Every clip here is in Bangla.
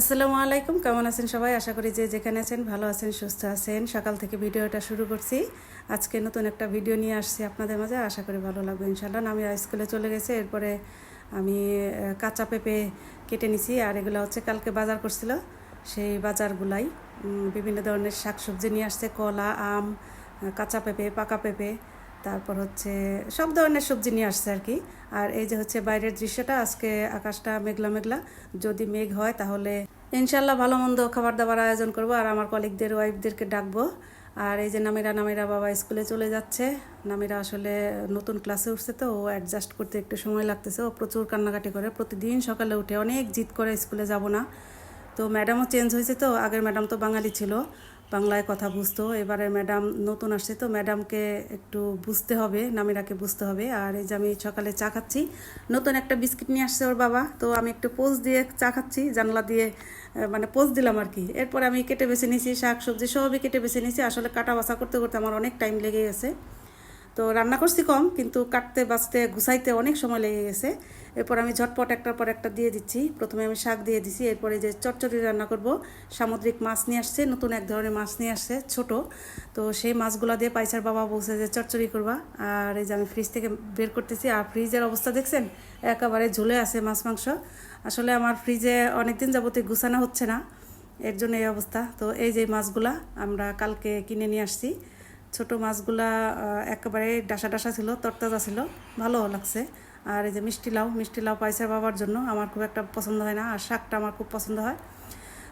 আসসালামু আলাইকুম, কেমন আছেন সবাই? আশা করি যে যেখানে আছেন ভালো আছেন, সুস্থ আছেন। সকাল থেকে ভিডিওটা শুরু করছি। আজকে নতুন একটা ভিডিও নিয়ে আসছি আপনাদের মাঝে। আশা করি ভালো লাগবে ইনশাল্লাহ আমি স্কুলে চলে গেছে, এরপরে আমি কাঁচা পেঁপে কেটে নিছি। আর এগুলো হচ্ছে কালকে বাজার করছিল। সেই বাজারগুলাই বিভিন্ন ধরনের শাকসবজি নিয়ে আসছে। কলা, আম, কাঁচা পেঁপে, পাকা পেঁপে তারপর হচ্ছে সব ধরনের সবজি নিয়ে আসছে আর কি। আর এই যে হচ্ছে বাইরের দৃশ্যটা, আজকে আকাশটা মেঘলা মেঘলা। যদি মেঘ হয় তাহলে ইনশাল্লাহ ভালো মন্দ খাবার দাবার আয়োজন করব। আর আমার কলিগদের ওয়াইফদেরকে ডাকবো। আর এই যে নামিরা নামিরা বাবা স্কুলে চলে যাচ্ছে। নামিরা আসলে নতুন ক্লাসে উঠছে তো, ও অ্যাডজাস্ট করতে একটু সময় লাগতেছে। ও প্রচুর কান্নাকাটি করে। প্রতিদিন সকালে উঠে অনেক জিদ করে স্কুলে যাব না। তো ম্যাডামও চেঞ্জ হয়েছে তো, আগের ম্যাডাম তো বাঙালি ছিল। বাংলায় কথা বুঝতো। এবারে ম্যাডাম নতুন আসছে তো ম্যাডামকে একটু বুঝতে হবে, নামিরাকে বুঝতে হবে। আর এই যে আমি সকালে চা খাচ্ছি, নতুন একটা বিস্কিট নিয়ে আসছে ওর বাবা। তো আমি একটু পোজ দিয়ে চা খাচ্ছি, জানলা দিয়ে মানে পোজ দিলাম আর কি। এরপর আমি কেটে বেছে নিয়েছি, শাক সবজি সবই কেটে বেছে নিয়েছি। আসলে কাটা বাসা করতে করতে আমার অনেক টাইম লেগে গেছে তো রান্না করছি কম, কিন্তু কাটতে বাঁচতে গুছাইতে অনেক সময় লেগে গেছে। এরপর আমি ঝটপট একটার পর একটা দিয়ে দিচ্ছি। প্রথমে আমি শাক দিয়ে দিছি, এরপরে যে চচ্চড়ি রান্না করব, সামুদ্রিক মাছ নিয়ে আসছে, নতুন এক ধরনের মাছ নিয়ে আসছে, ছোট। তো সেই মাছগুলো দিয়ে পাইসার বাবা বলছে যে চচ্চড়ি করবা। আর এই যে আমি ফ্রিজ থেকে বের করতেছি, আর ফ্রিজের অবস্থা দেখছেন? একেবারে ঝুলে আছে মাছ, মাংস। আসলে আমার ফ্রিজে অনেকদিন যাবতীয় গুছানো হচ্ছে না। এর জন্য এই অবস্থা। তো এই যে মাছগুলা আমরা কালকে কিনে নিয়ে আসছি। ছোট মাছগুলা একেবারে ডাসা ডাসা ছিল, তরতাজা ছিল, ভালো লাগছে। আর এই যে মিষ্টি লাউ মিষ্টি লাউ পাইছে বাবার জন্য, আমার খুব একটা পছন্দ হয় না, আর শাকটা আমার খুব পছন্দ হয়।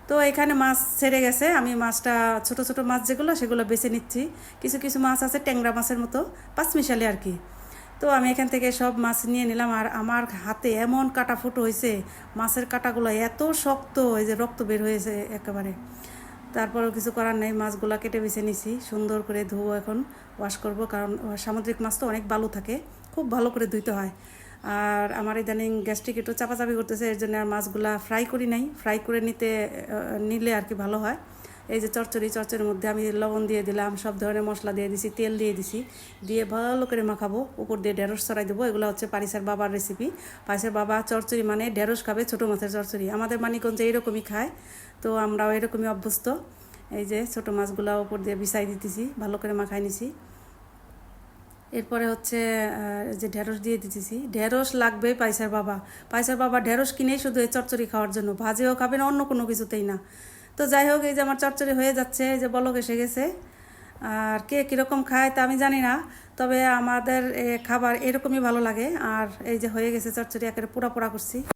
তো এখানে মাছ ছেড়ে গেছে, আমি মাছটা ছোট ছোট মাছ যেগুলো, সেগুলো বেছে নিচ্ছি। কিছু কিছু মাছ আছে ট্যাংরা মাছের মতো, পাঁচমিশালি আর কি। তো আমি এখান থেকে সব মাছ নিয়ে নিলাম, আর আমার হাতে এমন কাটা ফুটো হয়েছে মাছের কাটাগুলো এত শক্ত, এই যে রক্ত বের হয়েছে একেবারে। তারপরেও কিছু করার নেই, মাছগুলো কেটে বেছে নিছি, সুন্দর করে ধুবো এখন ওয়াশ করব, কারণ সামুদ্রিক মাছ তো অনেক ভালো থাকে, খুব ভালো করে ধুইতে হয়। আর আমার ইদানিং গ্যাস্ট্রিক একটু চাপাচাপি করতেছে, এর জন্য আর মাছগুলা ফ্রাই করি নাই ফ্রাই করে নিতে নিলে আর কি ভালো হয়। এই যে চচ্চড়ি, চচ্চড়ির মধ্যে আমি লবণ দিয়ে দিলাম, সব ধরনের মশলা দিয়ে দিছি, তেল দিয়ে দিছি। দিয়ে ভালো করে মাখাবো, উপর দিয়ে ঢেঁড়স ছড়াই দেবো। এগুলো হচ্ছে পারিসার বাবার রেসিপি পারিসার বাবা চচ্চড়ি মানে ঢেঁড়স খাবে ছোটো মাছের চচ্চড়ি। আমাদের মানিকগঞ্জে এইরকমই খায়, তো আমরাও এরকমই অভ্যস্ত। এই যে ছোটো মাছগুলো উপর দিয়ে বিছাই দিতেছি, ভালো করে মাখাই নিছি। এরপরে হচ্ছে যে ঢেঁড়স দিয়ে দিতেছি। ঢেঁড়স লাগবে পাইসার বাবা। পাইসার বাবা ঢেঁড়স কিনেই শুধু এই চচ্চড়ি খাওয়ার জন্য। ভাজেও খাবে না, অন্য কোনো কিছুতেই না। তো যাই হোক এই যে আমার চচ্চড়ি হয়ে যাচ্ছে, এই যে বলক এসে গেছে। আর কে কীরকম খায় তা আমি জানি না, তবে আমাদের খাবার এরকমই ভালো লাগে। আর এই যে হয়ে গেছে চচ্চড়ি, একেবারে পোড়া পোড়া করছি।